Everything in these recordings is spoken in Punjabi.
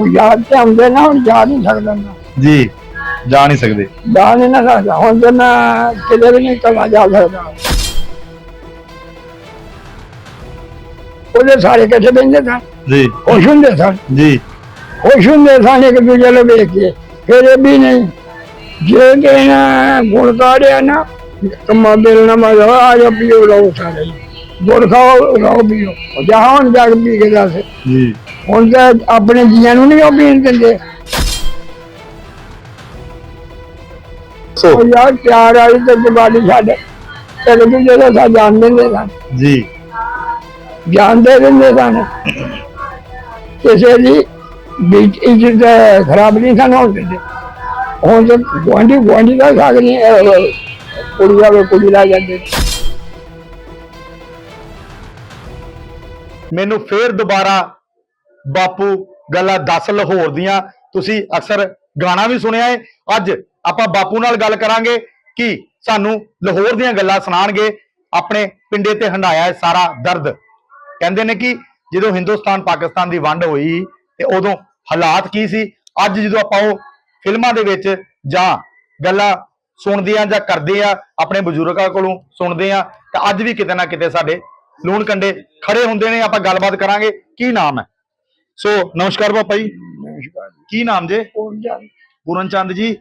ਉਹ ਯਾਦ ਤੇ ਆਉਂਦੇ ਨਾ ਹੁਣ ਯਾਦ ਨਹੀਂ ਸਕਦਾ ਮੈਂ ਜੀ ਜਾ ਨਹੀਂ ਸਕਦੇ। ਜਾ ਨਹੀਂ ਨਾ ਸਕਦਾ। ਹੁਣ ਤੇ ਮੈਂ ਕਿਤੇ ਵੀ ਨਹੀਂ ਕਲਾ ਜਾ ਸਕਦਾ। ਉਹਦੇ ਸਾਰੇ ਇਕੱਠੇ ਬੈਠੇ ਸਨ? ਜੀ। ਖੁਸ਼ ਹੁੰਦੇ ਸਨ? ਜੀ। ਖੁਸ਼ ਹੁੰਦੇ ਸਨ ਇੱਕ ਦੂਜੇ ਨੂੰ ਵੇਖ ਕੇ। ਫਿਰ ਇਹ ਵੀ ਨਹੀਂ। ਜੇ ਕਿਹਨਾਂ ਗੁਣ ਕਾੜਿਆ ਨਾ ਕਮਾ ਬਿਲ ਨਾ ਮਾ ਆ ਜਾ ਪੀਓ ਲਓ ਸਾਰੇ। ਗੁੜ ਖਾਓ ਰੋ ਪੀਓ। ਉਹ ਜਾ ਹੁਣ ਜਾ ਕੇ ਪੀ ਕੇ ਦੱਸ। ਜੀ। ਹੁਣ ਤਾਂ ਆਪਣੇ ਜੀਆਂ ਨੂੰ ਨਹੀਂ ਉਹ ਪੀਣ ਦਿੰਦੇ। ਸੋ। ਉਹ ਯਾਰ ਪਿਆਰ ਵਾਲੀ ਤੇ ਜਵਾਨੀ ਛੱਡ ਤੇ ਦੂਜੇ ਦਾ ਸਾ ਜਾਣ ਦਿੰਦੇ ਸਨ। ਜੀ। ਜਾਣਦੇ ਦਿੰਦੇ ਸਨ। ਕਿਸੇ ਦੀ ਵਿੱਚ ਇੱਜ਼ਤ ਖਰਾਬ ਨਹੀਂ ਸਨ ਹੋਣ ਦਿੰਦੇ। ਹੁਣ ਤੇ ਗੁਆਂਢੀ ਗੁਆਂਢੀ ਦਾ ਸਾਗ ਨਹੀਂ ਕੁੜੀ ਆਵੇ ਕੁੜੀ ਲਾ ਜਾਂਦੇ। ਮੈਨੂੰ ਫੇਰ ਦੁਬਾਰਾ ਬਾਪੂ ਗੱਲਾਂ ਦੱਸ ਲਾਹੌਰ ਦੀਆਂ। ਤੁਸੀਂ ਅਕਸਰ ਗਾਣਾ ਵੀ ਸੁਣਿਆ ਹੈ ਅੱਜ ਆਪਾਂ ਬਾਪੂ ਨਾਲ ਗੱਲ ਕਰਾਂਗੇ ਕਿ ਸਾਨੂੰ ਲਾਹੌਰ ਦੀਆਂ ਗੱਲਾਂ ਸੁਣਾਣਗੇ ਆਪਣੇ ਪਿੰਡੇ ਤੇ ਹੰਡਾਇਆ ਹੈ ਸਾਰਾ ਦਰਦ। ਕਹਿੰਦੇ ਨੇ ਕਿ ਜਦੋਂ ਹਿੰਦੁਸਤਾਨ ਪਾਕਿਸਤਾਨ ਦੀ ਵੰਡ ਹੋਈ ਤੇ ਉਦੋਂ ਹਾਲਾਤ ਕੀ ਸੀ? ਅੱਜ ਜਦੋਂ ਆਪਾਂ ਉਹ ਫਿਲਮਾਂ ਦੇ ਵਿੱਚ ਜਾਂ ਗੱਲਾਂ ਸੁਣਦੇ ਆ ਜਾਂ ਕਰਦੇ ਆ ਆਪਣੇ ਬਜ਼ੁਰਗਾਂ ਕੋਲੋਂ ਸੁਣਦੇ ਆ ਤਾਂ ਅੱਜ ਵੀ ਕਿਤੇ ਨਾ ਕਿਤੇ ਸਾਡੇ ਲੂਣ ਕੰਡੇ ਖੜੇ ਹੁੰਦੇ ਨੇ। ਆਪਾਂ ਗੱਲਬਾਤ ਕਰਾਂਗੇ। ਕੀ ਨਾਮ ਹੈ? ਸੋ ਨਮਸਕਾਰ ਪਾਪਾ ਜੀ। ਨਮਸਕਾਰ ਕੀ ਨਾਮ ਜੇ? ਪੂਰਨ ਚੰਦ। ਜੀ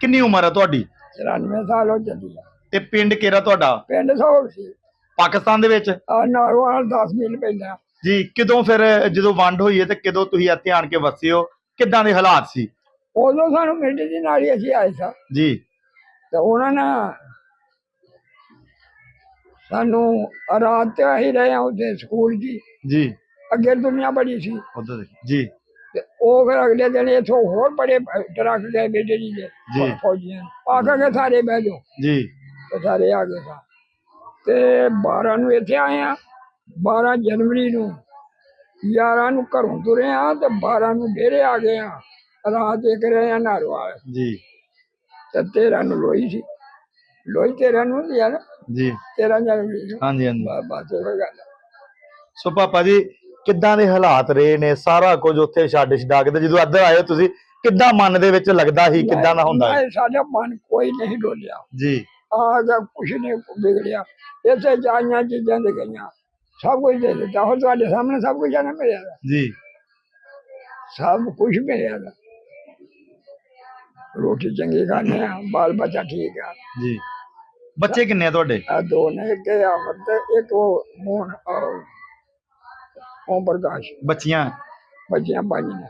ਕਿੰਨੀ ਉਮਰ ਹੈ ਤੁਹਾਡੀ? 94 ਸਾਲ ਹੋ ਚੱਲੀ ਆ। ਤੇ ਪਿੰਡ ਕਿਹੜਾ ਤੁਹਾਡਾ? ਪਿੰਡ ਸੌੜ ਸੀ। ਪਾਕਿਸਤਾਨ ਦੇ ਵਿੱਚ? ਨਾਰਵਾਲ 10 ਮੀਲ ਪੈਂਦਾ। ਜੀ ਕਦੋਂ ਫਿਰ ਜਦੋਂ ਵੰਡ ਹੋਈ ਹੈ ਤੇ ਕਦੋਂ ਤੁਸੀਂ ਇੱਥੇ ਆਣ ਕੇ ਵਸੇ ਹੋ? ਕਿੱਦਾਂ ਦੇ ਹਾਲਾਤ ਸੀ? ਉਦੋਂ ਸਾਨੂੰ ਮਿੰਟ ਦੀ ਨਾਲੀ ਅਸੀਂ ਆਏ ਸਾਂ। ਜੀ। ਤੇ ਉਹਨਾਂ ਨੇ ਸਾਨੂੰ ਰਾਤ ਤੇ ਅਸੀਂ ਰਹੇ ਆ ਉੱਥੇ ਸਕੂਲ ਜੀ। ਜੀ। ਅੱਗੇ ਦੁਨੀਆ ਬੜੀ ਸੀ। ਉਧਰ ਜੀ। ਤੇ ਉਹ ਫਿਰ ਅਗਲੇ ਦਿਨ ਇਥੋਂ ਹੋਰ ਬੜੇ ਟਰੱਕ ਗਏ ਬੇਟੇ ਜੀ ਦੇ ਜੀ। ਫੌਜੀਆਂ ਆ ਕੇ ਸਾਰੇ ਬਹਿ ਜਾਓ। ਜੀ। ਤੇ ਸਾਰੇ ਆ ਗਏ ਸਾਂ। ਤੇ 12 ਨੂੰ ਇੱਥੇ ਆਏ ਆ। 12 ਜਨਵਰੀ ਨੂੰ 11 ਨੂੰ ਘਰੋਂ ਤੁਰੇ ਆ ਤੇ 12 ਨੂੰ ਡੇਰੇ ਆ ਗਏ ਆ। ਰਾਤ ਇੱਕ ਰਹੇ ਆ ਨਾਰਵਾਲ ਜੀ। ਤੇ 13 ਨੂੰ ਲੋਈ ਸੀ। ਲੋਈ 13 ਨੂੰ ਹੁੰਦੀ ਆ ਨਾ? ਜੀ। 13 ਜਨਵਰੀ ਨੂੰ। ਹਾਂਜੀ ਹਾਂਜੀ। ਬਸ ਬਸ ਉਹ ਗੱਲ ਆ। ਸੋ ਪਾਪਾ ਜੀ ਕਿੱਦਾਂ ਦੇ ਹਾਲਾਤ ਰਹੇ ਨੇ ਸਾਰਾ ਕੁਝ ਉੱਥੇ ਛੱਡ ਛਡਾ ਕੇ ਤੇ ਜਦੋਂ ਇੱਧਰ ਆਏ ਹੋ ਤੁਸੀਂ ਕਿੱਦਾਂ ਮਨ ਦੇ ਵਿੱਚ ਲੱਗਦਾ ਸੀ ਕਿੱਦਾਂ ਦਾ ਹੁੰਦਾ ਹੈ ਸਾਡਾ ਮਨ ਕੋਈ ਨਹੀਂ ਡੋਲਿਆ। ਜੀ। ਆ ਗਿਆ ਕੁਛ ਨਹੀਂ ਵਿਗੜਿਆ। ਇਸੇ ਜਾਈਆਂ ਚੀਜ਼ਾਂ ਦੇ ਗਈਆਂ। ਸਭ ਕੁਝ ਦੇ ਦਿੱਤਾ। ਹੁਣ ਤੁਹਾਡੇ ਸਾਹਮਣੇ ਸਭ ਕੁਝ ਨਾ ਮਿਲਿਆ। ਜੀ। ਸਭ ਕੁਝ ਮਿਲਿਆ। ਰੋਟੀ ਚੰਗੀ ਖਾਣੇ ਆ ਬਾਲ ਬੱਚਾ ਠੀਕ ਆ। ਜੀ। ਬੱਚੇ ਕਿੰਨੇ ਆ ਤੁਹਾਡੇ? ਆ ਦੋ ਨੇ ਇੱਕ ਅਮਰ ਤੇ ਇੱਕ ਉਹ ਮੋਹਨ ਓਮ ਪ੍ਰਕਾਸ਼ ਬੱਚੀਆਂ? ਬੱਚਿਆਂ ਨੇ।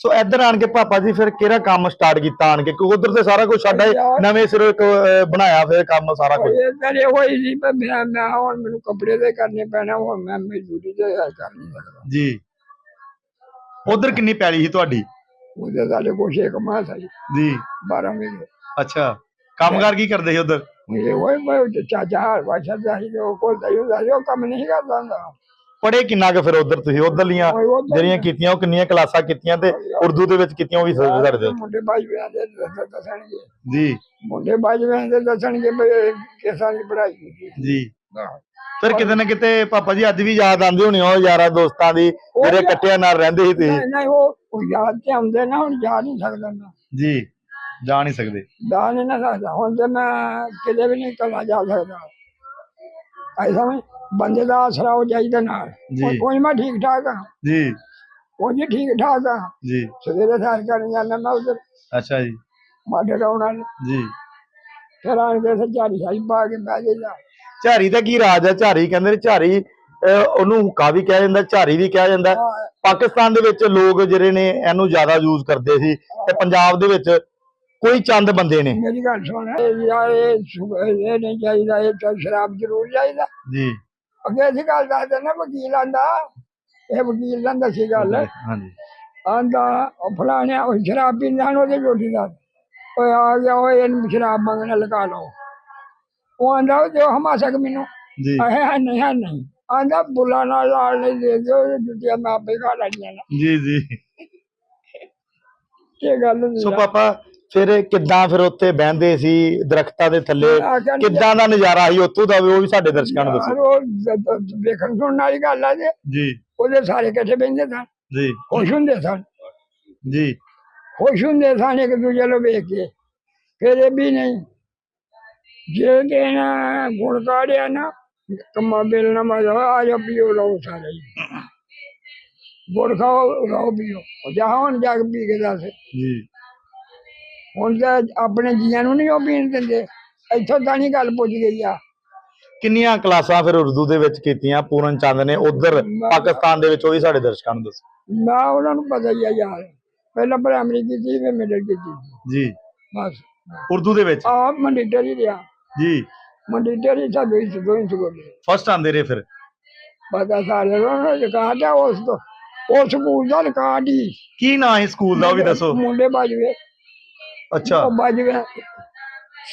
ਸੋ ਇੱਧਰ ਆਣ ਕੇ ਪਾਪਾ ਜੀ ਫਿਰ ਕਿਹੜਾ ਕੰਮ ਸਟਾਰਟ ਕੀਤਾ ਆਣ ਕੇ? ਕਿਉਂਕਿ ਉਧਰ ਤੇ ਸਾਰਾ ਕੁਝ ਛੱਡਾ ਯਾਰ। ਨਵੇਂ ਸਿਰੋਂ ਇੱਕ ਅਹ, ਬਣਾਇਆ ਫਿਰ ਕੰਮ ਸਾਰਾ ਕੁਝ ਇਹ ਹੋਈ ਸੀ ਪਰ ਮੈਂ ਮੈਂ ਹੁਣ ਮੈਨੂੰ ਕੱਪੜੇ ਦੇ ਕਰਨੇ ਪੈਣਾ ਹੁਣ ਮੈਂ ਮਜ਼ਦੂਰੀ ਤੇ ਕਰ ਨਹੀਂ ਸਕਦਾ। ਜੀ। ਉਧਰ ਕਿੰਨੀ ਪੈਲੀ ਸੀ ਤੁਹਾਡੀ? ਉਹਦੇ ਸਾਡੇ ਕੋਲ ਛੇ ਕਮਾ ਸੀ। ਜੀ। 12 ਮਹੀਨੇ। ਅੱਛਾ। ਕੰਮਕਾਰ ਕੀ ਕਰਦੇ ਸੀ ਉਧਰ? ਇਹ ਹੋਏ ਮੈਂ ਚਾਚਾ ਵਾਸ਼ਾ ਦਾ ਹੀ ਉਹ ਕੋਲ ਦਾ ਹੀ ਉਹ ਕੰਮ ਨਹੀਂ ਕਰਦਾ ਹੁੰਦਾ। ਪੜੇ ਕਿੰਨਾ ਕੁ ਫਿਰ ਉਧਰ ਤੁਸੀਂ? ਉਧਰਲੀਆਂ ਜਿਹੜੀਆਂ ਕੀਤੀਆਂ ਉਹ ਕਿੰਨੀਆਂ ਕਲਾਸਾਂ ਕੀਤੀਆਂ ਤੇ ਉਰਦੂ ਦੇ ਵਿੱਚ ਕੀਤੀਆਂ ਉਹ ਵੀ ਦੱਸ ਹੋ? ਮੁੰਡੇ ਬਾਜ ਵਿਆਹ ਦੇ ਦੱਸ- ਦੱਸਣਗੇ। ਜੀ। ਮੁੰਡੇ ਬਾਜ ਵਿਆਹ ਦੇ ਦੱਸਣਗੇ ਕਿਸਾਂ ਦੀ ਪੜ੍ਹਾਈ ਕੀਤੀ। ਜੀ। ਫਿਰ ਕਿਤੇ ਨਾ ਕਿਤੇ ਪਾਪਾ ਜੀ ਅੱਜ ਵੀ ਯਾਦ ਆਉਂਦੀ ਹੋਣੀ ਉਹ ਯਾਰਾਂ ਦੋਸਤਾਂ ਦੀ ਜਿਹੜੇ ਇਕੱਠਿਆਂ ਨਾਲ ਰਹਿੰਦੇ ਸੀ ਤੁਸੀਂ? ਨਹੀਂ ਉਹ ਉਹ ਯਾਦ ਤੇ ਆਉਂਦੇ ਨਾ ਹੁਣ ਯਾਦ ਨਹੀਂ ਸਕਦਾ ਜੀ। ਜਾ ਨਹੀਂ ਸਕਦੇ। ਜਾ ਨਹੀਂ ਨਾ ਸਕਦਾ। ਹੁਣ ਤੇ ਮੈਂ ਕਿਤੇ ਵੀ ਨਹੀਂ ਕਲਾ ਜਾ ਸਕਦਾ। ਐਸਾ ਮੈਂ ਬੰਦੇ ਦਾ ਆਸਰਾ ਹੋ ਜਾਈਦਾ ਨਾਲ। ਜੀ। ਕੋਈ ਮੈਂ ਠੀਕ ਠਾਕ ਹਾਂ ਜੀ। ਉਹ ਜੀ ਠੀਕ ਠਾਕ ਹਾਂ ਜੀ। ਸਵੇਰੇ ਸਾਰ ਕਰਨ ਜਾਂਦਾ ਮੈਂ ਉਧਰ। ਅੱਛਾ ਜੀ। ਮਾਡੇ ਰੌਣਾ ਜੀ। ਫਿਰ ਆਣ ਕੇ ਸੱਚਾਰੀ ਸਾਈ ਪਾ ਕੇ ਬਹਿ ਜਾਈਦਾ ਝਾਰੀ ਦਾ ਕੀ ਰਾਜ ਹੈ ਝਾਰੀ ਕਹਿੰਦੇ ਨੇ ਝਾਰੀ ਅਹ, ਉਹਨੂੰ ਹੁੱਕਾ ਵੀ ਕਿਹਾ ਜਾਂਦਾ ਝਾਰੀ ਵੀ ਕਿਹਾ ਜਾਂਦਾ। ਹਾਂ, ਪਾਕਿਸਤਾਨ ਦੇ ਵਿੱਚ ਲੋਕ ਜਿਹੜੇ ਨੇ ਇਹਨੂੰ ਜ਼ਿਆਦਾ ਯੂਜ਼ ਕਰਦੇ ਸੀ। ਤੇ ਪੰਜਾਬ ਦੇ ਵਿੱਚ ਕੋਈ ਚੰਦ ਬੰਦੇ ਨੇ। ਮੇਰੀ ਗੱਲ ਸੁਣ। ਇਹ ਯਾਰ ਇਹ ਸੁ- ਇਹ ਨਹੀਂ ਚਾਹੀਦਾ ਇਹ ਤਾਂ ਸ਼ਰਾਬ ਜ਼ਰੂਰ ਚਾਹੀਦਾ। ਜੀ। ਅੱਗੇ ਅਸੀਂ ਗੱਲ ਦੱਸਦੇ ਨਾ ਵਕੀਲ ਆਂਦਾ। ਇਹ ਵਕੀਲ ਦਾ ਦੱਸੀ ਗੱਲ। ਹਾਂਜੀ ਆਂਦਾ ਉਹ ਫਲਾਣਿਆ ਉਹ ਸ਼ਰਾਬ ਪੀਂਦਾ ਨੂੰ ਉਹਦੇ ਰੋਟੀ ਦਾ। ਓਏ ਆ ਗਿਆ ਓਏ ਇਹਨੂੰ ਸ਼ਰਾਬ ਮੰਗਣਾ ਲਗਾ ਲਓ। ਉਹ ਆਂਦਾ ਜੋ ਹਮਾ ਸਕ ਮੈਨੂੰ। ਜੀ। ਹੈ ਨਹੀਂ ਹੈ ਨਹੀਂ। ਆਂਦਾ ਬੁਲਾ ਨਾਲ ਲਾਲ ਨਹੀਂ ਦੇ ਦਿਓ ਜੁੱਤੀਆਂ ਮੈਂ ਆਪੇ ਖਾ ਲੈਣੀਆਂ ਜੀ ਜੀ। ਇਹ ਗੱਲ ਸੋ। ਪਾਪਾ ਫਿਰ ਕਿੱਦਾਂ ਫਿਰ ਉੱਥੇ ਬਹਿੰਦੇ ਸੀ ਦਰਖਤਾਂ ਦੇ ਥੱਲੇ? ਕਿੱਦਾਂ ਦਾ ਨਜ਼ਾਰਾ ਸੀ? ਉੱਥੋਂ ਦਾ ਉਹ ਵੀ ਸਾਡੇ ਦਰਸ਼ਕਾਂ ਨੂੰ ਦੱਸੋ। ਯਾਰ ਉਹ ਦ- ਦ- ਵੇਖਣ ਸੁਣਨ ਵਾਲੀ ਗੱਲ ਆ ਜੇ। ਜੀ। ਉਹਦੇ ਸਾਰੇ ਇਕੱਠੇ ਬਹਿੰਦੇ ਸਨ। ਜੀ। ਖੁਸ਼ ਹੁੰਦੇ ਸਨ। ਜੀ। ਖੁਸ਼ ਹੁੰਦੇ ਸਨ ਇੱਕ ਦੂਜੇ ਨੂੰ ਵੇਖ ਕੇ। ਫਿਰ ਇਹ ਵੀ ਨਹੀਂ। ਜੇ ਕਿਹਨਾਂ ਗੁਣ ਕਾੜਿਆ ਨਾ ਕੰਮਾਂ ਬੇਲਣਾ ਮਜ਼ਾ ਆ ਜਾ ਪੀਓ ਲਓ ਸਾਰੇ। ਗੁੜ ਖਾਓ ਰੋ ਪੀਓ। ਉਹ ਜਾ ਹੁਣ ਜਾ ਕੇ ਪੀ ਕੇ ਦੱਸ। ਜੀ। ਹੁਣ ਤਾਂ ਆਪਣੇ ਜੀਆਂ ਨੂੰ ਨਹੀਂ ਉਹ ਪੀਣ ਦਿੰਦੇ। ਇੱਥੋਂ ਤਾਂ ਨਹੀਂ ਗੱਲ ਪੁੱਜ ਗਈ ਆ। ਕਿੰਨੀਆਂ ਕਲਾਸਾਂ ਫਿਰ ਉਰਦੂ ਦੇ ਵਿੱਚ ਕੀਤੀਆਂ? ਪੂਰਨ ਚੰਦ ਨੇ ਉਧਰ ਪਾਕਿਸਤਾਨ ਦੇ ਵਿੱਚ ਉਹ ਵੀ ਸਾਡੇ ਦਰਸ਼ਕਾਂ ਨੂੰ ਦੱਸੋ। ਨਾ ਉਹਨਾਂ ਨੂੰ ਪਤਾ ਹੀ ਆ ਯਾਰ। ਪਹਿਲਾਂ ਪ੍ਰਾਇਮਰੀ ਕੀਤੀ ਫਿਰ ਮਿਡਲ ਕੀਤੀ। ਜੀ। ਬਸ। ਉਰਦੂ ਦੇ ਵਿੱਚ? ਆਪ ਮੰਡੀਟਰ ਹੀ ਰਿਹਾ ਜੀ। ਮੰਡੀਟਰ ਹੀ ਤਾਂ ਦੋਈ ਦੋਈ ਸਕੂਲੇ ਫਸਟ ਆਂਦੇ ਰਹੇ ਫਿਰ? ਪਤਾ ਸਾਰੇ ਨੂੰ ਰਿਕਾਰਡ ਆ ਉਸ ਤੋਂ ਉਹ ਸਕੂਲ ਦਾ ਰਿਕਾਰਡ ਹੀ। ਕੀ ਨਾਂ ਹੈ ਸਕੂਲ ਦਾ ਉਹ ਵੀ ਦੱਸੋ। ਮੁੰਡੇ ਬਾਜਵੇ। ਅੱਛਾ। ਉਹ ਬਾਜਵੇ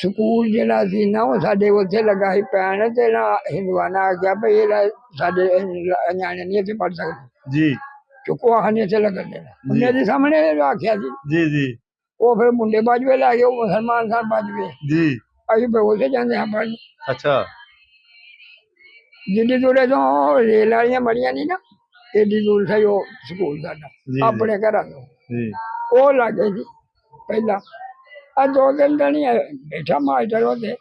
ਸਕੂਲ ਜਿਹੜਾ ਸੀ ਨਾ ਉਹ ਸਾਡੇ ਉੱਥੇ ਲੱਗਾ ਸੀ ਪੈਣ ਤੇ ਨਾ ਹਿੰਦਵਾਨਾ ਆ ਗਿਆ ਭਈ ਇਹ ਸਾਡੇ ਨਿਆਣੇ ਨਹੀਂ ਇੱਥੇ ਪੜ ਸਕਦੇ। ਜੀ। ਚੁੱਕੋ ਆਹ ਨਹੀਂ ਇੱਥੇ ਲੱਗਣ ਦੇਣਾ। ਮੇਰੇ ਸਾਹਮਣੇ ਆਖਿਆ ਸੀ। ਜੀ ਜੀ। ਉਹ ਫਿਰ ਮੁੰਡੇ ਬਾਜਵੇ ਲੈ ਗਏ ਉਹ ਮੁਸਲਮਾਨ ਸਨ ਬਾਜਵੇ ਜੀ। ਅਸੀਂ ਉੱਥੇ ਜਾਂਦੇ ਹਾਂ ਪੜ੍ਹਨ। ਅੱਛਾ। ਜਿੱਡੀ ਦੂਰੇ ਤੋਂ ਰੇਲ ਵਾਲੀਆਂ ਮੜੀਆਂ ਨਹੀਂ ਨਾ ਏਡੀ ਦੂਰ ਸੀ ਉਹ ਸਕੂਲ ਸਾਡਾ ਜੀ। ਆਪਣੇ ਘਰਾਂ ਤੋਂ। ਜੀ। ਉਹ ਲੱਗੇ ਸੀ ਪਹਿਲਾਂ। ਆ ਦੋ ਦਿਨ ਦਾ ਨਹੀਂ ਬੈਠਾ ਮਾਸਟਰ ਉਹਦੇ।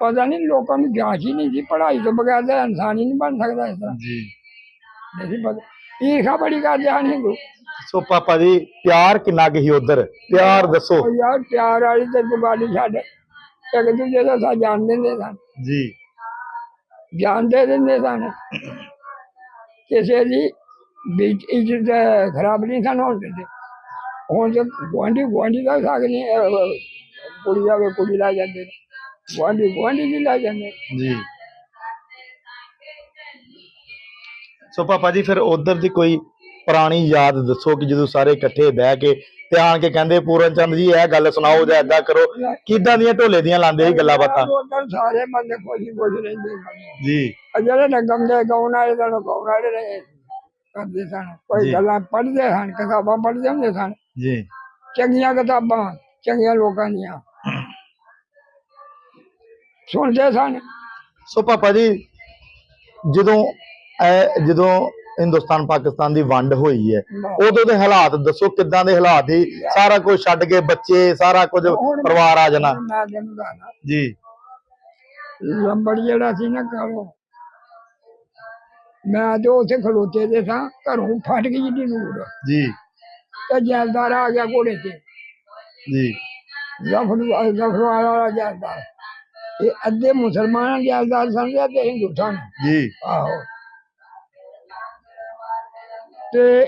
ਪਤਾ ਨਹੀਂ ਲੋਕਾਂ ਨੂੰ ਜਾਂਚ ਹੀ ਨਹੀਂ ਸੀ ਪੜ੍ਹਾਈ ਤੋਂ ਬਗੈਰ ਤਾਂ ਇਨਸਾਨ ਹੀ ਨਹੀਂ ਬਣ ਸਕਦਾ ਇਸ ਤਰ੍ਹਾਂ। ਜੀ। ਨਹੀਂ ਪਤਾ। ਈਰਖਾ ਬੜੀ ਕਰਦੇ ਹਨ ਹਿੰਦੂ ਸੋ ਪਾਪਾ ਜੀ ਪਿਆਰ ਕਿੰਨਾ ਸੀ ਉਧਰ? ਪਿਆਰ ਦੱਸੋ। ਯਾਰ ਪਿਆਰ ਵਾਲੀ ਤੇ ਹੀ ਛੱਡ। ਇੱਕ ਦੂਜੇ ਦਾ ਸਾ ਜਾਣ ਦਿੰਦੇ ਸਨ। ਜੀ। ਜਾਣ ਦੇ ਦਿੰਦੇ ਸਨ। ਕਿਸੇ ਦੀ ਵਿੱਚ ਇੱਜ਼ਤ ਖਰਾਬ ਨਹੀਂ ਸਨ ਹੋਣ ਦਿੰਦੇ। ਹੁਣ ਜੇ ਗੁਆਂਢੀ ਗੁਆਂਢੀ ਦਾ ਸਾਗ ਨਹੀਂ ਅਹ, ਕੁੜੀ ਆਵੇ ਕੁੜੀ ਲਾ ਜਾਂਦੇ ਨੇ। ਗੁਆਂਢੀ ਗੁਆਂਢੀ ਲਾ ਜਾਂਦੇ ਨੇ। ਜੀ। ਸੋ ਪਾਪਾ ਜੀ ਫਿਰ ਉਧਰ ਦੀ ਕੋਈ ਪੁਰਾਣੀ ਯਾਦ ਦੱਸੋ ਕਿ ਜਦੋਂ ਸਾਰੇ ਇਕੱਠੇ ਬਹਿ ਕੇ ਤੇ ਆਣ ਕੇ ਕਹਿੰਦੇ ਪੂਰਨ ਚੰਦ ਜੀ ਇਹ ਗੱਲ ਸੁਣਾਓ ਜਾਂ ਏਦਾਂ ਕਰੋ। ਕਿੱਦਾਂ ਦੀਆਂ ਢੋਲੇ ਦੀਆਂ ਲਾਉਂਦੇ ਸੀ ਗੱਲਾਂ ਬਾਤਾਂ? ਉੱਧਰ ਸਾਰੇ ਬੰਦੇ ਖੁਸ਼ੀ ਖੁਸ਼ ਰਹਿੰਦੇ ਸਨ ਜੀ। ਆ ਜਿਹੜੇ ਨਗਮ ਦੇ ਗਾਉਣ ਵਾਲੇ ਗਾਉਣ ਵਾਲੇ ਰਹੇ। ਕਰਦੇ ਸਨ। ਜੀ। ਕੋਈ ਗੱਲਾਂ ਪੜ੍ਹਦੇ ਸਨ ਕਿਤਾਬਾਂ ਪੜ੍ਹਦੇ ਹੁੰਦੇ ਸਨ। ਜੀ। ਚੰਗੀਆਂ ਕਿਤਾਬਾਂ ਚੰਗੀਆਂ ਲੋਕਾਂ ਦੀਆਂ। ਸੁਣਦੇ ਸਨ। ਸੋ ਪਾਪਾ ਜੀ ਜਦੋਂ ਇਹ ਜਦੋਂ ਹਿੰਦੁਸਤਾਨ ਪਾਕਿਸਤਾਨ ਦੀ ਵੰਡ ਹੋਈ ਹੈ ਉਦੋਂ ਦੇ ਹਾਲਾਤ ਦੱਸੋ ਕਿੱਦਾਂ ਦੇ ਹਾਲਾਤ ਸੀ? ਸਾਰਾ ਕੁਝ ਛੱਡ ਕੇ ਬੱਚੇ ਸਾਰਾ ਕੁਝ ਪਰਿਵਾਰ ਆ ਜਾਣਾ। ਜੀ। ਲੰਬੜ ਜਿਹੜਾ ਸੀ ਨਾ ਕਾਲੋ ਮੈਂ ਤੇ ਉੱਥੇ ਖਲੋਤੇ ਦੇ ਸਾਂ ਘਰੋਂ ਫਟ ਗਈ ਨੂਰ। ਜੀ। ਤੇ ਜੈਲਦਾਰ ਆ ਗਿਆ ਘੋੜੇ ਤੇ। ਜੀ। ਜ਼ਫਰ ਜ਼ਫਰ ਵਾਲਾ ਜੈਲਦਾਰ। ਇਹ ਅੱਧੇ ਮੁਸਲਮਾਨ ਜੈਲਦਾਰ ਸਨ ਤੇ ਅੱਧੇ ਹਿੰਦੂ ਸਨ ਜੀ। ਆਹੋ। ਤੇ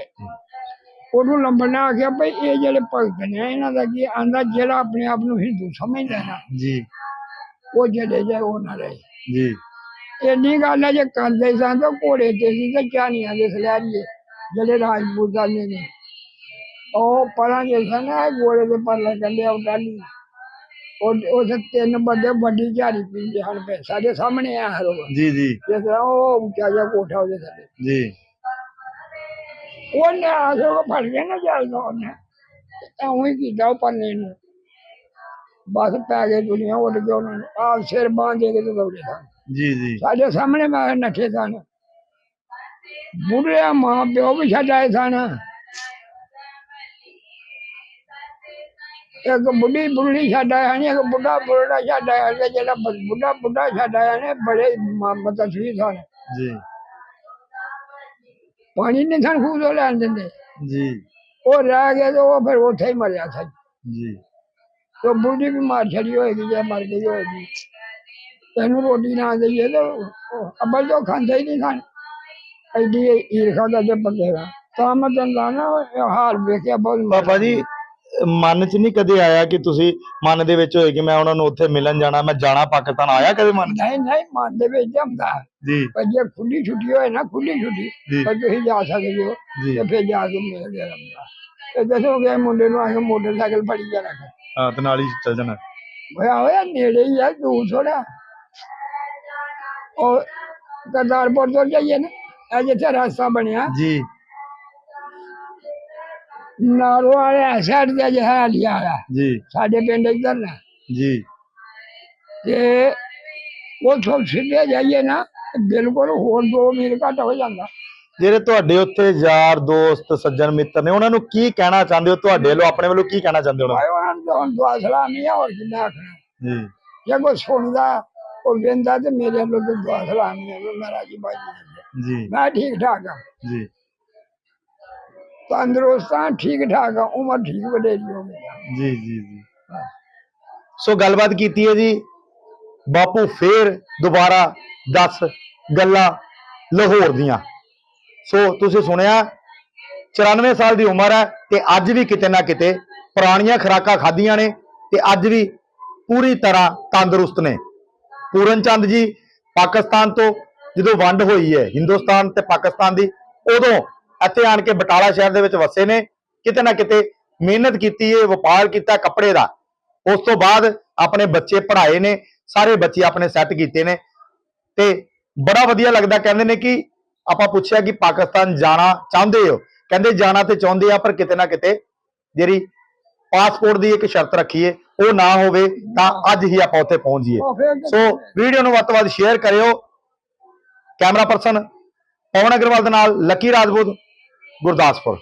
ਉਹਨੂੰ ਲੰਬੜਨਾ ਆਖਿਆ ਭਈ ਇਹ ਜਿਹੜੇ ਭਗਤ ਨੇ ਇਹਨਾਂ ਦਾ ਕੀ ਆਂਦਾ ਜਿਹੜਾ ਆਪਣੇ ਆਪ ਨੂੰ ਹਿੰਦੂ ਸਮਝਦਾ ਨਾ ਜੀ। ਉਹ ਜਿਹੜੇ ਜੇ ਉਹ ਨਾ ਰਹੇ। ਜੀ। ਇੰਨੀ ਗੱਲ ਹੈ ਜੇ ਕਰਦੇ ਸਾਂ ਤਾਂ ਘੋੜੇ ਤੇ ਸੀ ਤੇ ਚਾਨੀਆਂ ਦੇ ਸਲਾਰੀਏ ਜਿਹੜੇ ਰਾਜਪੂਤਾਂ ਨੇ। ਉਹ ਪਰਾਂ ਸਨ ਇਹ ਘੋੜੇ ਦੇ ਪਰਲੇ ਕੰਡੇ ਉਹ ਡਾਲੀ ਉਹ ਉਹ ਤਿੰਨ ਬੰਦੇ ਵੱਡੀ ਝਾੜੀ ਪੀਂਦੇ ਹਨ ਪਏ ਸਾਡੇ ਸਾਹਮਣੇ ਆ ਹਰੋ। ਜੀ ਜੀ। ਜਿਸ ਤਰ੍ਹਾਂ ਉਹ ਉੱਚਾ ਜਿਹਾ ਕੋਠਾ ਉਹਦੇ ਥੱਲੇ। ਜੀ। ਉਹਨੇ ਆ ਕੇ ਫੜ ਗਿਆ ਨਾ ਜਲਦਾ ਉਹਨੇ। ਐਉਂ ਹੀ ਕੀਤਾ ਉਹ ਪੰਨੇ ਨੂੰ। ਬਸ ਪੈ ਗਏ ਦੁਨੀਆ ਉੱਡ ਕੇ ਉਹਨਾਂ ਨੂੰ। ਆਪ ਸਿਰ ਦੇ ਕੇ ਤੇ ਦੌੜੇ ਸਨ। ਜੀ ਜੀ। ਸਾਡੇ ਸਾਹਮਣੇ ਮੈਂ ਨੱਠੇ ਸਨ। ਬੁੱਢੇ ਮਾਂ ਪਿਓ ਵੀ ਛੱਡ ਆਏ ਸਨ। ਇੱਕ ਬੁੱਢੀ ਬੁੱਢੀ ਛੱਡ ਆਇਆ ਨੇ ਇੱਕ ਬੁੱਢਾ ਬੁੱਢਾ ਛੱਡ ਆਇਆ ਤੇ ਜਿਹੜਾ ਬ- ਬੁੱਢਾ ਬੁੱਢਾ ਛੱਡ ਆਇਆ ਨੇ ਬੜੇ ਮਤਸਵੀ ਸਨ। ਜੀ। ਪਾਣੀ ਨਹੀਂ ਸਨ ਖੂਹ ਤੋਂ ਲੈਣ ਦਿੰਦੇ। ਜੀ। ਉਹ ਰਹਿ ਗਿਆ ਤੇ ਉਹ ਫਿਰ ਉੱਥੇ ਹੀ ਮਰਿਆ ਸੀ। ਜੀ। ਤੇ ਬੁੱਢੀ ਵੀ ਮਾਰ ਛੜੀ ਹੋਏਗੀ ਜਾਂ ਮਰ ਗਈ ਹੋਏਗੀ। ਤੈਨੂੰ ਰੋਟੀ ਨਾ ਦੇਈਏ ਤੇ ਉਹ ਅੱਬਲ ਤੋਂ ਖਾਂਦੇ ਹੀ ਨਹੀਂ ਸਨ। ਐਡੀ ਈਰਖਾ ਦਾ ਤੇ ਬੰਦੇ ਦਾ। ਤਾਂ ਮੈਂ ਤੈਨੂੰ ਨਾ ਹਾਲ ਵੇਖਿਆ ਬਹੁਤ ਮਾੜਾ। ਪਾਪਾ ਜੀ ਮਨ 'ਚ ਨਹੀਂ ਕਦੇ ਆਇਆ ਕਿ ਤੁਸੀਂ ਮਨ ਦੇ ਵਿੱਚ ਹੋਏ ਕਿ ਮੈਂ ਉਹਨਾਂ ਨੂੰ ਉੱਥੇ ਮਿਲਣ ਜਾਣਾ ਮੈਂ ਜਾਣਾ ਪਾਕਿਸਤਾਨ ਆਇਆ ਕਦੇ ਮਨ 'ਚ? ਨਹੀਂ ਨਹੀਂ ਮਨ ਦੇ ਵਿੱਚ ਹੁੰਦਾ ਜੀ। ਪਰ ਜੇ ਖੁੱਲੀ ਛੁੱਟੀ ਹੋਏ ਨਾ ਖੁੱਲੀ ਛੁੱਟੀ ਜੀ। ਪਰ ਤੁਸੀਂ ਜਾ ਸਕਦੇ ਹੋ ਜੀ। ਤੇ ਫਿਰ ਜਾ ਕੇ ਮਿਲ ਗਿਆ ਰੰਦਾ ਤੇ ਦੱਸੋ ਕਿ ਮੁੰਡੇ ਨੂੰ ਆ ਕੇ ਮੋਟਰਸਾਈਕਲ ਫੜੀ ਜਾਣਾ ਹਾਂ ਤੇ ਨਾਲ ਹੀ ਚੱਲ ਜਾਣਾ। ਹੋਇਆ ਹੋਇਆ ਨੇੜੇ ਹੀ ਆ ਦੂਰ ਥੋੜਾ ਉਹ ਕਰਤਾਰਪੁਰ ਤੋਂ ਜਾਈਏ ਨਾ ਇਹ ਜਿੱਥੇ ਰਸਤਾ ਬਣਿਆ ਜੀ। ਨਾਰੋ ਵਾਲੇ ਸਾਈਡ ਤੇ ਜਿਹੜਾ ਲਿਆ ਆ। ਜੀ। ਸਾਡੇ ਪਿੰਡ ਇੱਧਰ ਨਾ। ਜੀ। ਤੇ ਉਹ ਤੋਂ ਸਿੱਧੇ ਜਾਈਏ ਨਾ ਤੇ ਬਿਲਕੁਲ ਹੋਰ 2 ਮੀਲ ਘੱਟ ਹੋ ਜਾਂਦਾ। ਜਿਹੜੇ ਤੁਹਾਡੇ ਉੱਥੇ ਯਾਰ ਦੋਸਤ ਸੱਜਣ ਮਿੱਤਰ ਨੇ ਉਹਨਾਂ ਨੂੰ ਕੀ ਕਹਿਣਾ ਚਾਹੁੰਦੇ ਹੋ? ਤੁਹਾਡੇ ਵੱਲੋਂ ਆਪਣੇ ਵੱਲੋਂ ਕੀ ਕਹਿਣਾ ਚਾਹੁੰਦੇ ਹੋ? ਉਹਨਾਂ ਭਾਈ ਉਹਨਾਂ ਨੂੰ ਹੁਣ ਦੁਆ ਸਲਾਮੀ ਆ ਹੋਰ ਕਿੰਨਾ ਆਖਣਾ। ਨੂੰ? ਜੀ। ਜੇ ਕੋਈ ਸੁਣਦਾ ਉਹ ਵੇਂਦਾ ਤੇ ਮੇਰੇ ਵੱਲੋਂ ਤਾਂ ਦੁਆ ਸਲਾਮੀ ਹੈ ਵੀ ਜੀ ਬਾਜੀ। ਜੀ। ਮੈਂ ਠੀਕ ਠਾਕ ਹਾਂ ਜੀ। ਤੰਦਰੁਸਤ ਠੀਕ ਠਾਕ ਹਾਂ, ਉਮਰ ਠੀਕ ਵਡੇਰੀ ਹੋ ਗਈ ਜੀ ਜੀ ਜੀ। ਸੋ ਗੱਲਬਾਤ ਕੀਤੀ ਹੈ ਜੀ। ਬਾਪੂ ਫੇਰ ਦੁਬਾਰਾ 10 ਗੱਲਾਂ ਲਾਹੌਰ ਦੀਆਂ। ਸੋ ਤੁਸੀਂ ਸੁਣਿਆ 94 ਸਾਲ ਦੀ ਉਮਰ ਹੈ ਤੇ ਅੱਜ ਵੀ ਕਿਤੇ ਨਾ ਕਿਤੇ ਪੁਰਾਣੀਆਂ ਖੁਰਾਕਾਂ ਖਾਧੀਆਂ ਨੇ ਤੇ ਅੱਜ ਵੀ ਪੂਰੀ ਤਰ੍ਹਾਂ ਤੰਦਰੁਸਤ ਨੇ। ਪੂਰਨ ਚੰਦ ਜੀ ਪਾਕਿਸਤਾਨ ਤੋਂ ਜਦੋਂ ਵੰਡ ਹੋਈ ਹੈ, ਹਿੰਦੁਸਤਾਨ ਤੇ ਪਾਕਿਸਤਾਨ ਦੀ, ਉਦੋਂ ਇੱਥੇ ਆਣ ਕੇ ਬਟਾਲਾ ਸ਼ਹਿਰ ਦੇ ਵਿੱਚ ਵਸੇ ਨੇ ਕਿਤੇ ਨਾ ਕਿਤੇ ਮਿਹਨਤ ਕੀਤੀ ਹੈ ਵਪਾਰ ਕੀਤਾ ਕੱਪੜੇ ਦਾ। ਉਸ ਤੋਂ ਬਾਅਦ ਆਪਣੇ ਬੱਚੇ ਪੜ੍ਹਾਏ ਨੇ ਸਾਰੇ ਬੱਚੇ ਆਪਣੇ ਸੈੱਟ ਕੀਤੇ ਨੇ। ਤੇ ਬੜਾ ਵਧੀਆ ਲੱਗਦਾ ਕਹਿੰਦੇ ਨੇ ਕਿ ਆਪਾਂ ਪੁੱਛਿਆ ਕਿ ਪਾਕਿਸਤਾਨ ਜਾਣਾ ਚਾਹੁੰਦੇ ਹੋ? ਕਹਿੰਦੇ ਜਾਣਾ ਤੇ ਚਾਹੁੰਦੇ ਆ ਪਰ ਕਿਤੇ ਨਾ ਕਿਤੇ ਜਿਹੜੀ ਪਾਸਪੋਰਟ ਦੀ ਇੱਕ ਸ਼ਰਤ ਰੱਖੀ ਏ ਉਹ ਨਾ ਹੋਵੇ ਤਾਂ ਅੱਜ ਹੀ ਆਪਾਂ ਉੱਥੇ ਪਹੁੰਚ ਜਾਈਏ। ਸੋ ਵੀਡੀਓ ਨੂੰ ਵੱਧ ਤੋਂ ਵੱਧ ਸ਼ੇਅਰ ਕਰਿਓ। ਕੈਮਰਾ ਪਰਸਨ ਪਵਨ ਅਗਰਵਾਲ ਦੇ ਨਾਲ ਲੱਕੀ ਰਾਜਪੂਤ। ਗੁਰਦਾਸਪੁਰ।